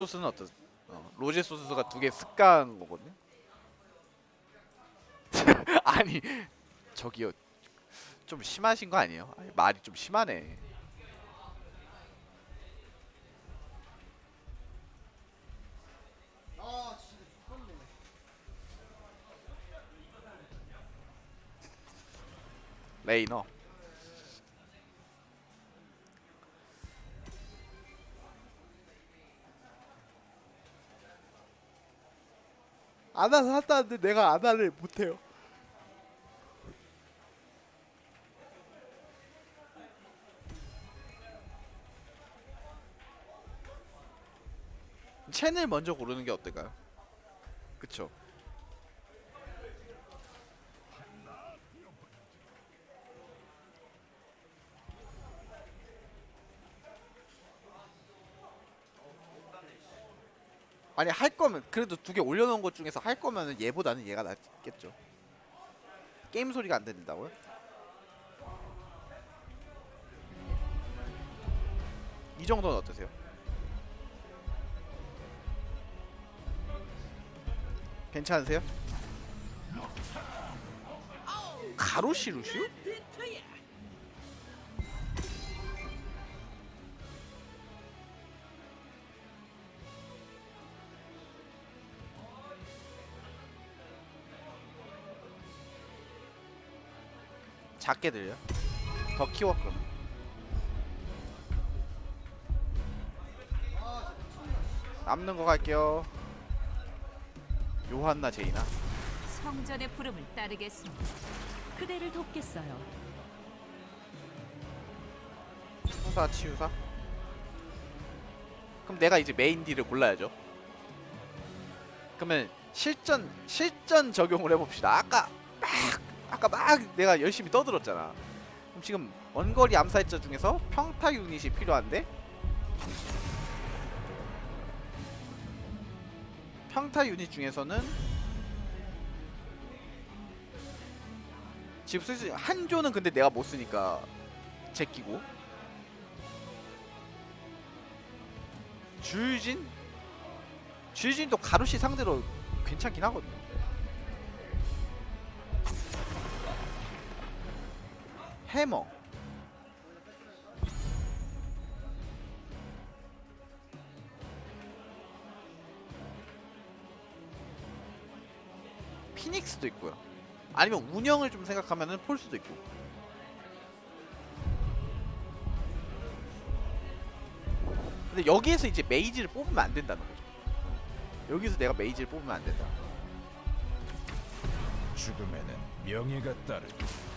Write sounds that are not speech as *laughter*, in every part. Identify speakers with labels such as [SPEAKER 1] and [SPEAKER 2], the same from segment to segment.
[SPEAKER 1] 소스는 어떠? 어, 로제 소스가 두 개 습간 거거든요. *laughs* 아니 저기요 좀 심하신 거 아니에요? 아니, 말이 좀 심하네. 레이너.
[SPEAKER 2] 아나를 한다는데 내가 아나를 못해요
[SPEAKER 1] 채널 먼저 고르는 게 어떨까요? 그쵸? 아니 할 거면 그래도 두 개 올려놓은 것 중에서 할 거면은 얘보다는 얘가 낫겠죠. 게임 소리가 안 들린다고요? 이 정도는 어떠세요? 괜찮으세요? 가로시 루슈? 작게 들려? 더 키워 그럼 남는 거 갈게요 요한나 제이나
[SPEAKER 3] 성전의 부름을 따르겠습니다. 그대를 돕겠어요.
[SPEAKER 1] 수사 치유사 그럼 내가 이제 메인 딜을 골라야죠 그러면 실전 실전 적용을 해봅시다 아까 막 아까 막 내가 열심히 떠들었잖아 그럼 지금 원거리 암살자 중에서 평타 유닛이 필요한데 평타 유닛 중에서는 지금 슬슬 한조는 근데 내가 못 쓰니까 제끼고 주유진? 주유진도 가루시 상대로 괜찮긴 하거든요. 해머. 피닉스도 있고요. 아니면 운영을 좀 생각하면은 폴수도 있고. 근데 여기에서 이제 메이지를 뽑으면 안 된다는 거죠. 여기서 내가 메이지를 뽑으면 안 된다.
[SPEAKER 4] 죽음에는 명예가 따르고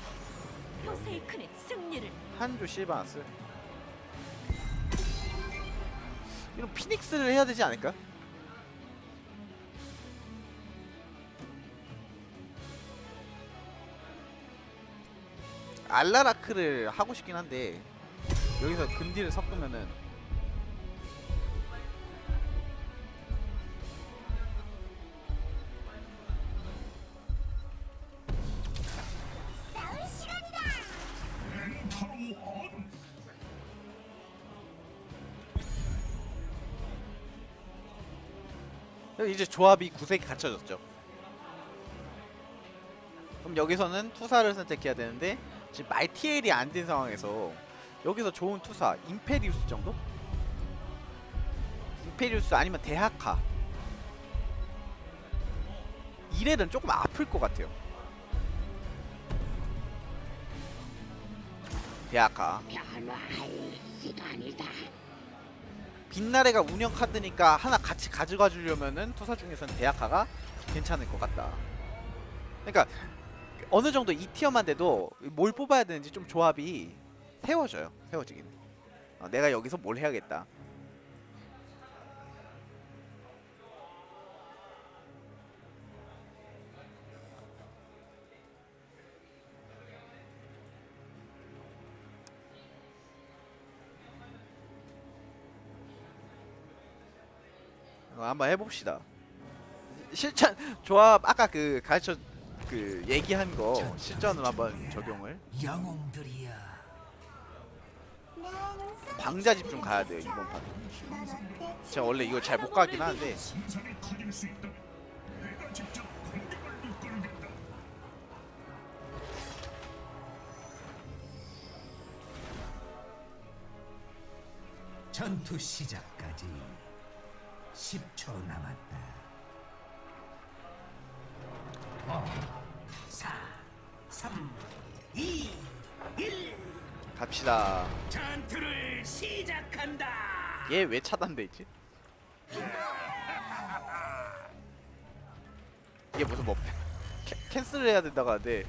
[SPEAKER 3] 포세이큰의 승리를
[SPEAKER 1] 한조 실바나스. 이런 피닉스를 해야 되지 않을까? 알라라크를 하고 싶긴 한데 여기서 근디를 섞으면은 이제 조합이 구색이 갖춰졌죠. 그럼 여기서는 투사를 선택해야 되는데 지금 말티엘이 안 된 상황에서 여기서 좋은 투사 임페리우스 정도? 임페리우스 아니면 대하카 이렐은 조금 아플 것 같아요. 대하카
[SPEAKER 5] 변화할 시간이다.
[SPEAKER 1] 빛나래가 운영 카드니까 하나 같이 가져가 주려면은 투사 중에서는 대학가가 괜찮을 것 같다. 그러니까 어느 정도 이 티어만 돼도 뭘 뽑아야 되는지 좀 조합이 세워져요. 세워지기는. 어, 내가 여기서 뭘 해야겠다. 한번 해봅시다. 실전 조합 아까 그 가르쳐 그 얘기한 거 실전으로 한번 적용을.
[SPEAKER 6] 영웅들이야
[SPEAKER 1] 광자 집중 가야 돼요 이번 판. 제가 원래 이걸 잘 못 가긴 하는데
[SPEAKER 6] 전투 시작까지 10초 남았다. 5, 4, 3, 2, 1.
[SPEAKER 1] 갑시다.
[SPEAKER 6] 전투를 시작한다.
[SPEAKER 1] 얘 왜 차단돼 있지? *laughs* 이게 무슨 뭐 캐, 캔슬을 해야 된다고 하는데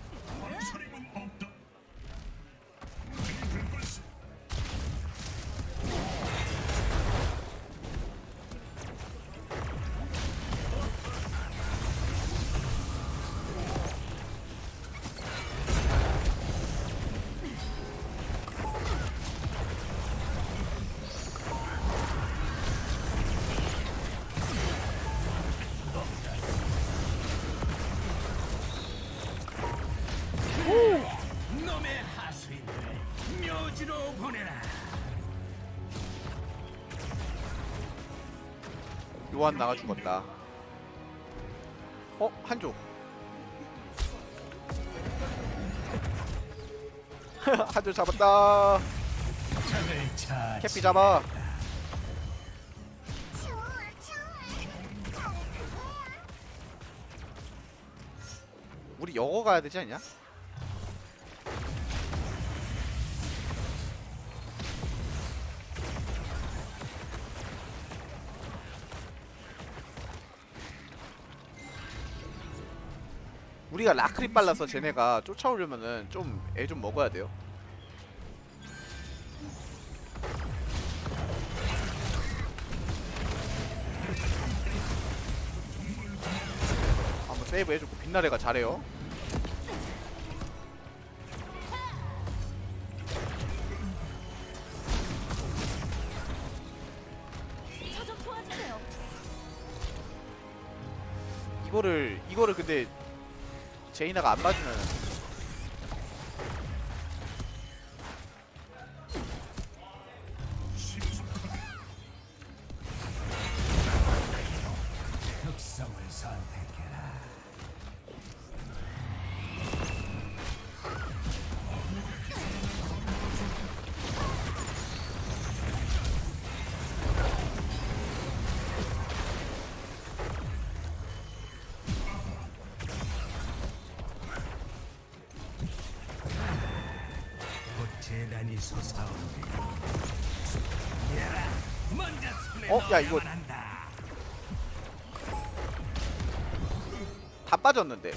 [SPEAKER 1] 요한 나가 죽었다. 어 한조. *laughs* 한조 잡았다. 캐피 잡아. 우리 영어 가야 되지 않냐? 우리가 라크리 빨라서 쟤네가 쫓아오려면은 좀 애 좀 먹어야 돼요. 한번 세이브 해주고 빛나래가 잘해요. 이거를 이거를 근데 제이나가 안 봐주면
[SPEAKER 6] 손에
[SPEAKER 1] 어? 야, 이거-.
[SPEAKER 6] 다
[SPEAKER 1] 빠졌는데.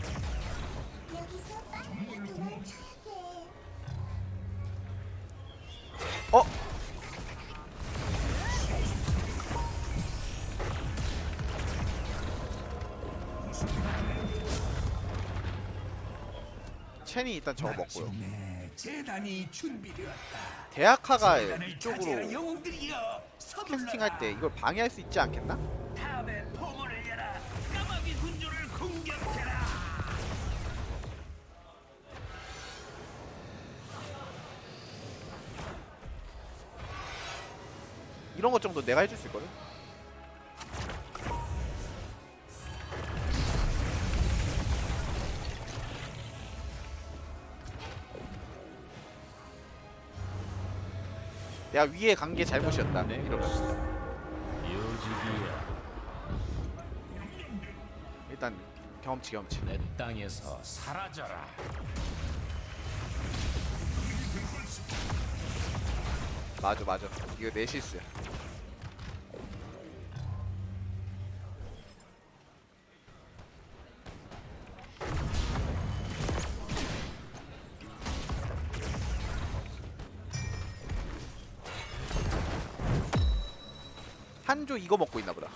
[SPEAKER 1] 어? 첸이 일단 저거 먹고요.
[SPEAKER 6] 재단이 준비되었다.
[SPEAKER 1] 대학화가
[SPEAKER 6] 재단을
[SPEAKER 1] 이쪽으로
[SPEAKER 6] 영웅들이여 서둘러라.
[SPEAKER 1] 캐스팅할 때 이걸 방해할 수 있지 않겠나?
[SPEAKER 6] 다음에 포문을 열어 까마귀 군주를 공격해라.
[SPEAKER 1] 이런 것 정도 내가 해줄 수 있거든. 내가 위에 간 게 잘못이었다. 이러면
[SPEAKER 7] 요직이야
[SPEAKER 1] 일단 경험치 경험치.
[SPEAKER 7] 내 땅에서 사라져라
[SPEAKER 1] 맞아 맞아. 이거 내 실수야. 한조 이거 먹고 있나 보다.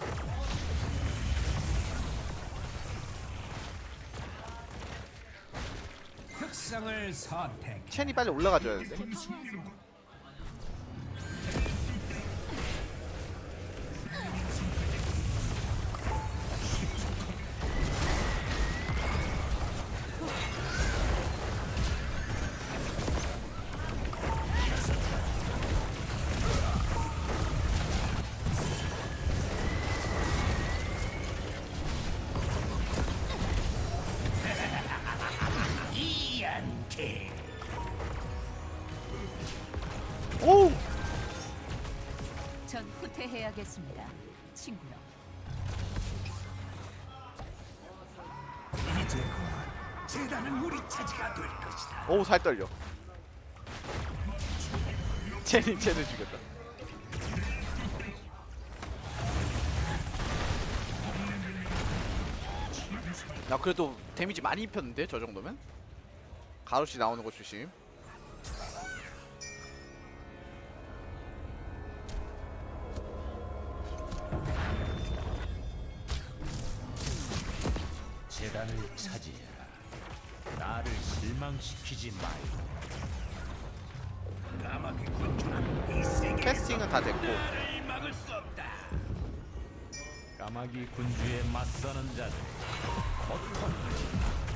[SPEAKER 6] 특성을 선택.
[SPEAKER 1] 첸이 빨리 올라가줘야 되는데.
[SPEAKER 3] 알겠습니다, 친구요.
[SPEAKER 6] 이제 곧 재단은 우리 차지가 될 것이다.
[SPEAKER 1] 오우 살 떨려. 쟤는 쟤는 죽였다. 나 그래도 데미지 많이 입혔는데 저 정도면? 가로시 나오는 거 조심
[SPEAKER 7] 차지해라. 나를 실망시키지 말고.
[SPEAKER 6] 까마귀 군주는 이 세계
[SPEAKER 1] 캐스팅은 다 됐고
[SPEAKER 6] 나를 막을 수 없다.
[SPEAKER 7] 까마귀 군주에 맞서는 자들. 고통.
[SPEAKER 1] 요,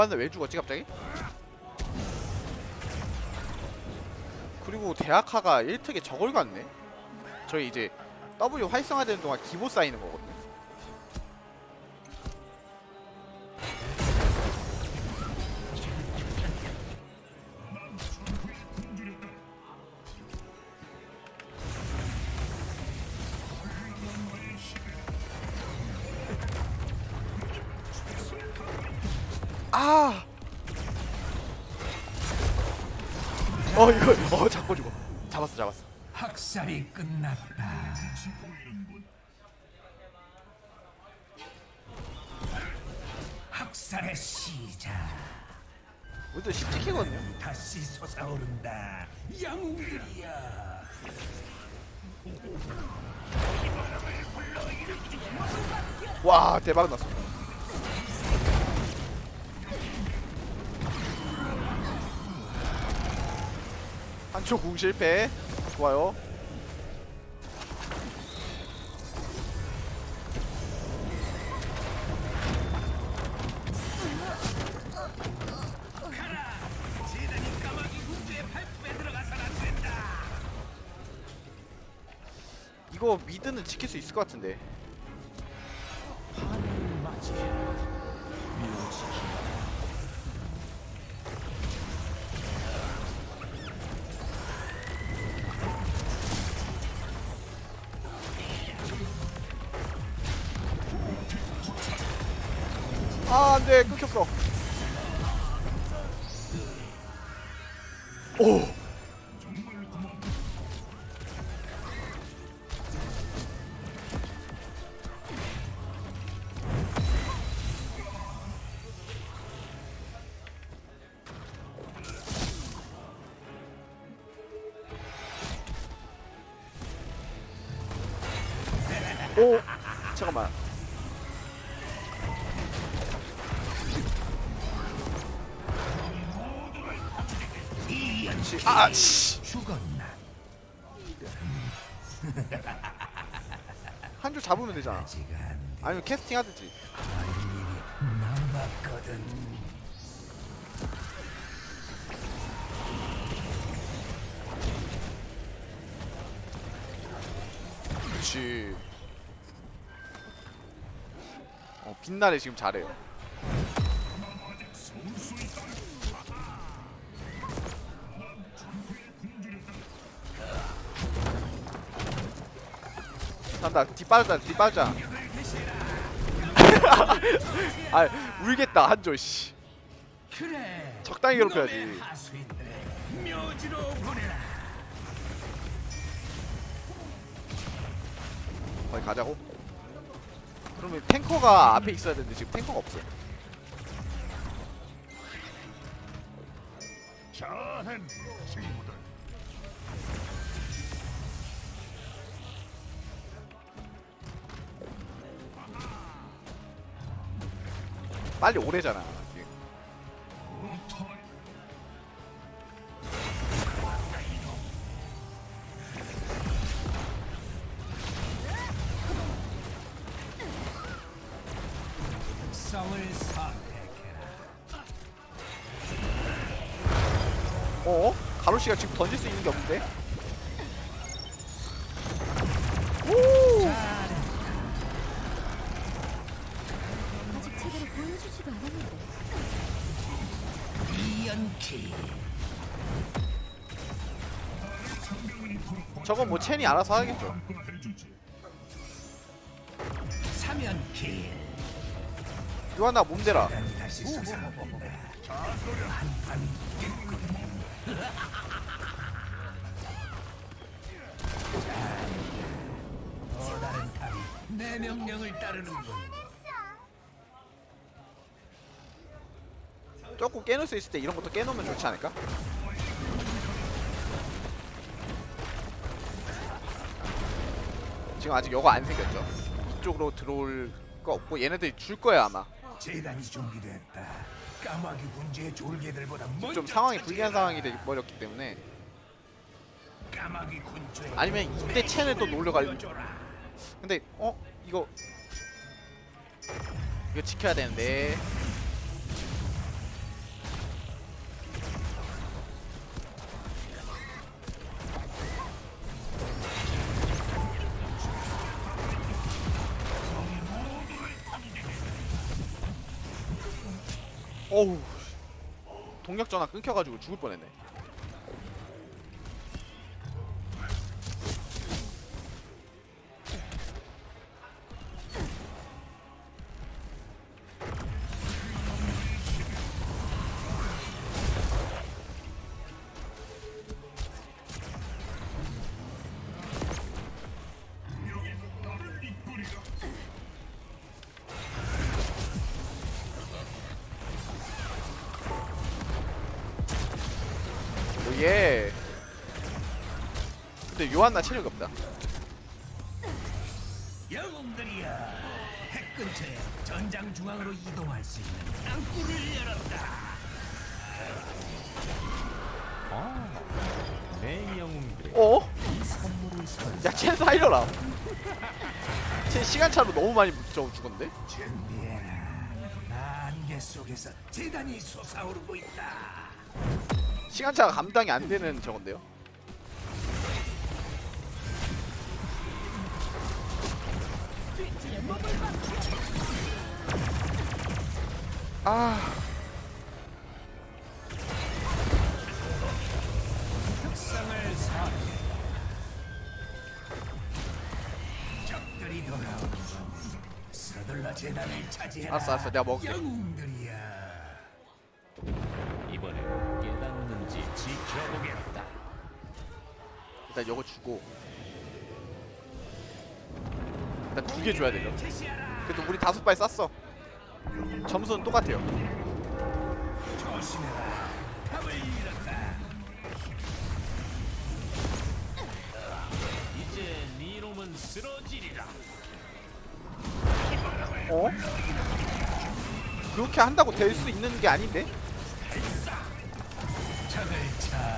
[SPEAKER 1] 요, 요한은 왜 죽었지 갑자기? 그리고 대학하가 1특에 저걸 갔네 저희 이제 W 활성화되는 동안 기보 쌓이는 거거든요 우리도 10티키거든요
[SPEAKER 6] 다시 솟아오른다. 영웅들이야.
[SPEAKER 1] 와 대박 났어 한초 궁 실패 좋아요 지킬 수 있을 것 같은데. 아 안돼. 끊겼어. 오. 오 아니면 캐스팅 하든지. 그렇지. 어 빛나래 지금 잘해요. 간다. 뒤 빠져 *laughs* 아 울겠다 한조 씨
[SPEAKER 6] 그래.
[SPEAKER 1] 적당히 괴롭혀야지
[SPEAKER 6] 놈의 묘지로 보내라.
[SPEAKER 1] 거기 가자고 그러면 탱커가 앞에 있어야 되는데 지금 탱커가 없어요
[SPEAKER 4] 잘한 친구들.
[SPEAKER 1] 빨리 오래잖아. 어? 가로씨가 지금 던질 수 있는 게 없는데? 저건 뭐 첸이 알아서 하겠죠. 요한나 몸대라.
[SPEAKER 6] 내 명령을 따르는군
[SPEAKER 1] 조금 깨놓을 수 있을 때 이런 것도 깨놓으면 좋지 않을까? 지금 아직 여거 안 생겼죠. 이쪽으로 들어올 거 없고 얘네들이 줄 거야 아마.
[SPEAKER 6] 재단이 준비됐다 까마귀 군주의 졸개들보다
[SPEAKER 1] 좀 상황이. 불리한 상황이 돼 버렸기 때문에
[SPEAKER 6] 까마귀 군주의
[SPEAKER 1] 아니면 이때 첸을 또 놀려갈.
[SPEAKER 6] 보여줘라.
[SPEAKER 1] 근데 어 이거 이거 지켜야 되는데. 어우 동력 전화 끊겨가지고 죽을 뻔했네. 예. 근데 요한나 체력이 없다.
[SPEAKER 6] 영웅들이여 핵 근처에 전장 중앙으로 이동할 수 있는 땅굴을 열었다
[SPEAKER 7] 내 영웅들이
[SPEAKER 1] 어?
[SPEAKER 7] 이 선물을 선
[SPEAKER 1] 야, 첸 살려라. 첸 시간차로 너무 많이 묻혀 죽었는데?
[SPEAKER 6] 준비해라 나 안개 속에서 재단이 솟아오르고 있다
[SPEAKER 1] 시간차가 감당이 안 되는 저건데요. 아, 알았어, 알았어. 내가 먹을게. 일단 요거 주고. 일단 두 개 줘야 되죠. 그래도 우리 다섯 발 쐈어. 점수는 똑같아요. 어? 그렇게 한다고 될 수 있는 게 아닌데?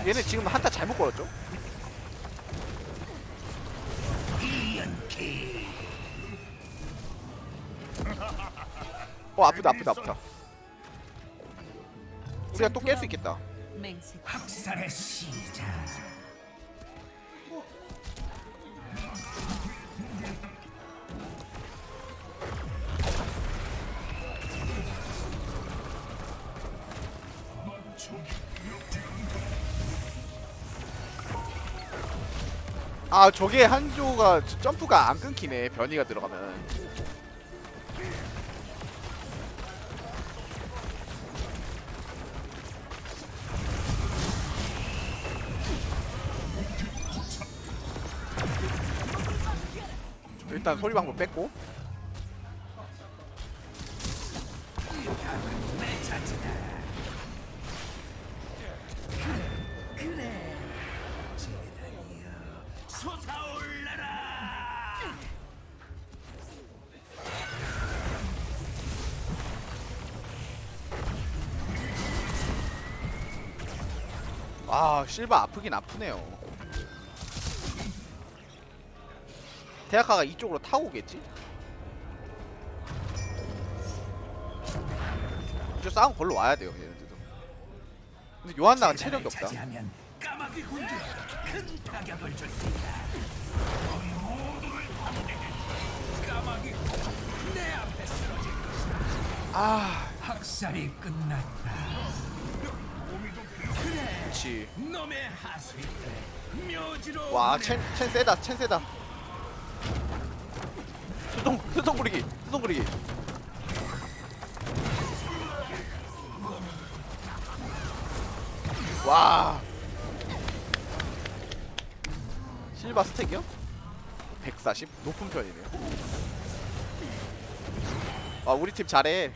[SPEAKER 1] 얘네 지금 한타 잘못 걸었죠? 어 아프다 아프다 아프다. 우리가 또 깰 수 있겠다.
[SPEAKER 6] 학살의 시작
[SPEAKER 1] 아 저게 한조가 저- 점프가 안 끊기네. 변이가 들어가면. 일단 소리 방법 뺐고
[SPEAKER 6] 아
[SPEAKER 1] 실바 아프긴 아프네요 대학가가 이쪽으로 타고 오겠지? 이쪽 싸움 걸로 와야 돼요 얘네들도 근데 요한나가 체력이 없다. 아,
[SPEAKER 6] 학살이 끝났다.
[SPEAKER 1] 그렇지.
[SPEAKER 6] 묘지로
[SPEAKER 1] 와, 첸, 첸 세다, 첸 세다. 수동, 수동 부리기, 수동 부리기. 와. 실바 스택이요? 140? 높은 편이네요. 아, 우리 팀 잘해.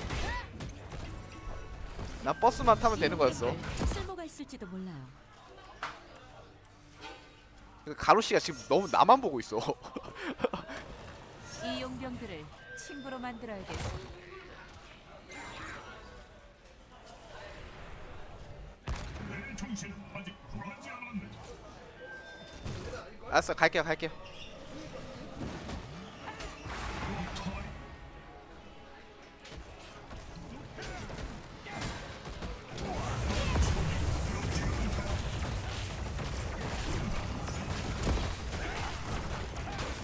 [SPEAKER 1] 나 버스만 타면 되는 거였어.
[SPEAKER 3] 있을지도 몰라요.
[SPEAKER 1] 가로 씨가 지금 너무 나만 보고 있어.
[SPEAKER 3] 이 용병들을 친구로 만들어야겠어.
[SPEAKER 1] 알았어, 갈게요, 갈게요.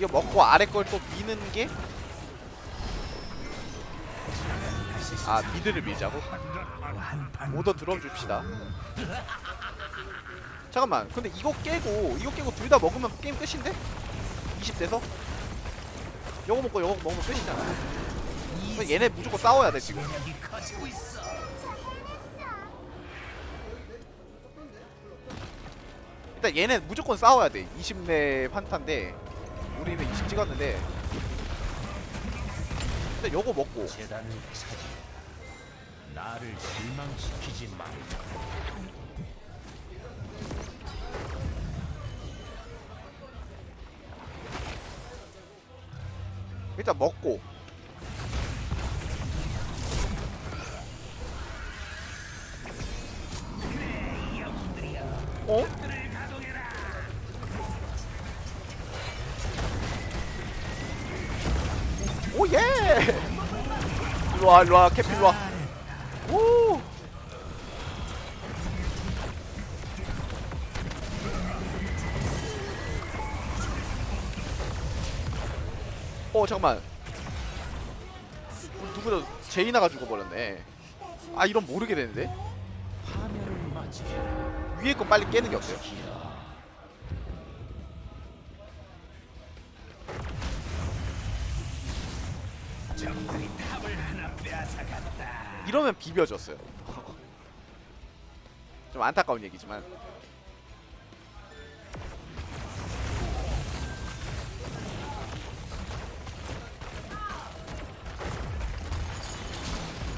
[SPEAKER 1] 이거 먹고 아래 걸 또 미는 게? 아 미드를 밀자고? 오더 들어줍시다 잠깐만 근데 이거 깨고 이거 깨고 둘 다 먹으면 게임 끝인데? 20대서? 요거 먹고 요거 먹으면 끝이잖아 얘네 무조건 싸워야 돼 지금. 일단 얘네 무조건 싸워야 돼 20내 판타인데 우리는 20 찍었는데 근데 요거 먹고
[SPEAKER 7] 재단을 차지. 나를 실망시키지 말자.
[SPEAKER 1] 일단 먹고 어? 예! 일로와 일로와 캐피 일로와 오! 어 잠깐만 누구도 제이나가 죽어버렸네 아 이런 모르게 되는데. 위에 거 빨리 깨는 게 어때요?
[SPEAKER 6] 적들이 탑을 하나 빼앗아갔다.
[SPEAKER 1] 이러면 비벼졌어요 *laughs* 좀 안타까운 얘기지만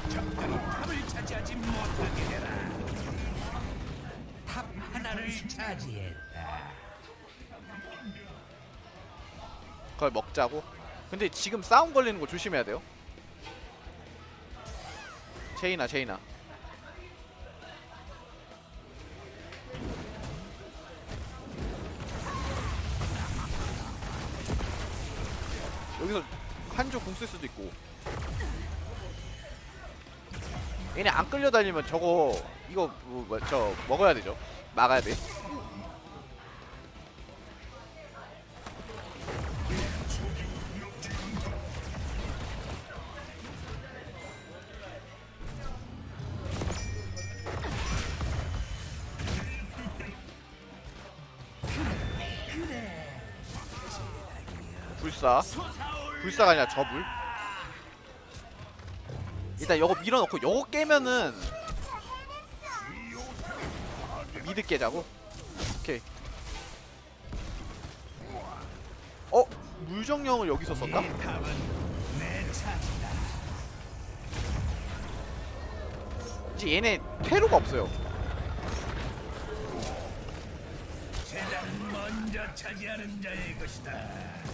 [SPEAKER 6] 적들이 탑을 차지하지 못하게 되라. 탑 하나를 차지했다.
[SPEAKER 1] 그걸 먹자고 근데 지금 싸움 걸리는 거 조심해야 돼요. 제이나 제이나. 여기서 한조 궁 쓸 수도 있고. 얘네 안 끌려다니면 저거 이거 뭐, 뭐, 저 먹어야 되죠. 막아야 돼 불사 불사가 아니라 저불 일단 요거 밀어넣고 요거 깨면은 미드 깨자고 오케이 어? 물정령을 여기서 썼다? 이제 얘네 퇴로가 없어요
[SPEAKER 6] 먼저 차지하는 자의 것이다.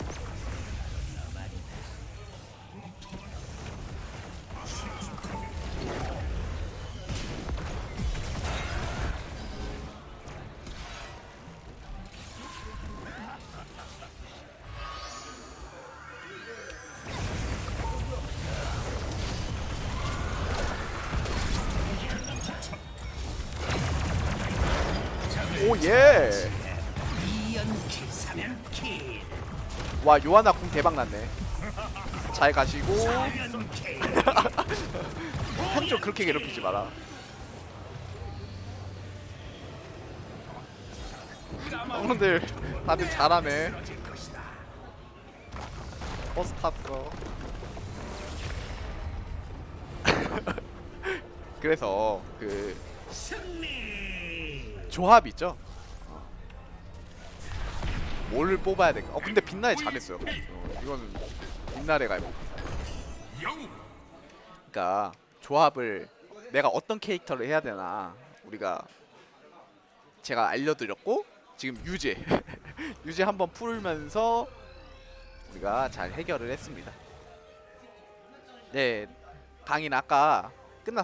[SPEAKER 1] 와 요하나 궁 대박 났네. 잘 가시고
[SPEAKER 6] 4연킬 *laughs*
[SPEAKER 1] 한쪽 그렇게 괴롭히지 마라. 형들 다들 잘하네. 버스 탔어. *laughs* 그래서 그 조합 있죠? 어. 뭘 뽑아야 될까? 어 근데 빛나래 잘했어요. 어, 이거는 빛나래가 이거. 그러니까 조합을 내가 어떤 캐릭터를 해야 되나 우리가 제가 알려드렸고 지금 유제 *laughs* 유제 한번 풀면서 우리가 잘 해결을 했습니다. 네 강인 아까 끝났어.